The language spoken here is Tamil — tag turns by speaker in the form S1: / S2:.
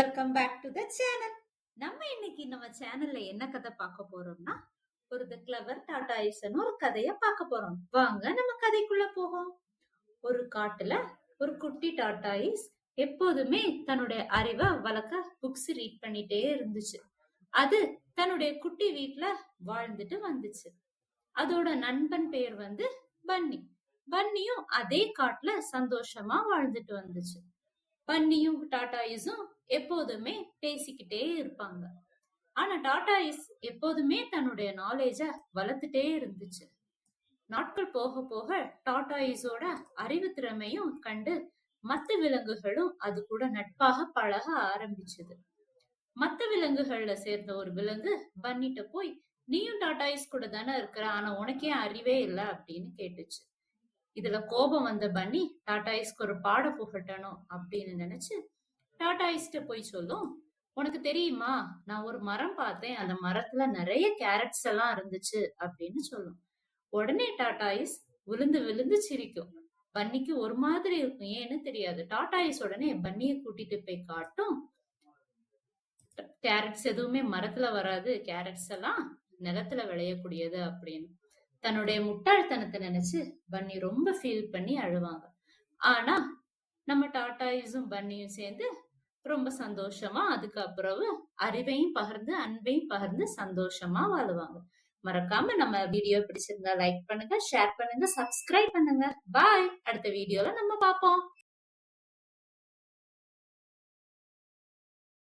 S1: Welcome back to the channel நம்ம இன்னைக்கு நம்ம சேனல்ல என்ன கதை பார்க்க போறோம்னா ஒரு த கிளவர் டாடாயிஸ்னு ஒரு கதைய பார்க்க போறோம். வாங்க நம்ம கதைக்குள்ள போகும் ஒரு காட்டுல ஒரு குட்டி டாட்டாயிஸ் எப்போதுமே தன்னுடைய அறிவை வளர்க்க புக்ஸ் ரீட் பண்ணிட்டே இருந்துச்சு. அது தன்னுடைய குட்டி வீட்ல வாழ்ந்துட்டு வந்துச்சு. அதோட நண்பன் பேர் வந்து பன்னி பன்னியும் அதே காட்டுல சந்தோஷமா வாழ்ந்துட்டு வந்துச்சு. பன்னியும் டாட்டாயிஸும் எப்போதுமே பேசிக்கிட்டே இருப்பாங்க. ஆனா டாட்டாயிஸ் எப்போதுமே தன்னுடைய நாலேஜ வளர்த்துட்டே இருந்துச்சு. நாட்கள் போக போக டாட்டாயிஸோட அறிவு திறமையும் கண்டு மத்த விலங்குகளும் அது கூட நட்பாக பழக ஆரம்பிச்சது. மத்த விலங்குகள்ல சேர்ந்த ஒரு விலங்கு பன்னிட்ட போய் நீயும் டாட்டாயிஸ் கூட தானே இருக்கிற? ஆனா உனக்கே அறிவே இல்லை அப்படின்னு கேட்டுச்சு. இதுல கோபம் வந்த பன்னி டாடாயிஸ்க்கு ஒரு பாட புகட்டணும் அப்படின்னு நினைச்சு டாடாயிஸ்ட போய் சொல்லும் உனக்கு தெரியுமா? நான் ஒரு மரம் பார்த்தேன். அந்த மரத்துல நிறைய கேரட்ஸ் எல்லாம் இருந்துச்சு அப்படின்னு சொல்லும். உடனே டாடாயிஸ் விழுந்து விழுந்து சிரிக்கும். பன்னிக்கு ஒரு மாதிரி இருக்கும். ஏன்னு தெரியாது. டாடாயிஸ் உடனே பன்னியை கூட்டிட்டு போய் காட்டும். கேரட்ஸ் எதுவுமே மரத்துல வராது. கேரட்ஸ் எல்லாம் நிலத்துல விளையக்கூடியது அப்படின்னு. தன்னுடைய முட்டாள்தனத்தை நினைச்சு பன்னி ரொம்ப ஃபீல் பண்ணி அழுவாங்க. ஆனா நம்ம டாட்டாயிஸும் பன்னியும் சேர்ந்து ரொம்ப சந்தோஷமா அதுக்கப்புறம் அறிவையும் பகிர்ந்து அன்பையும் பகிர்ந்து சந்தோஷமா வாழுவாங்க. மறக்காம நம்ம வீடியோ பிடிச்சிருந்தா லைக் பண்ணுங்க ஷேர் பண்ணுங்க சப்ஸ்கிரைப் பண்ணுங்க. பாய் அடுத்த வீடியோல நம்ம பார்ப்போம்.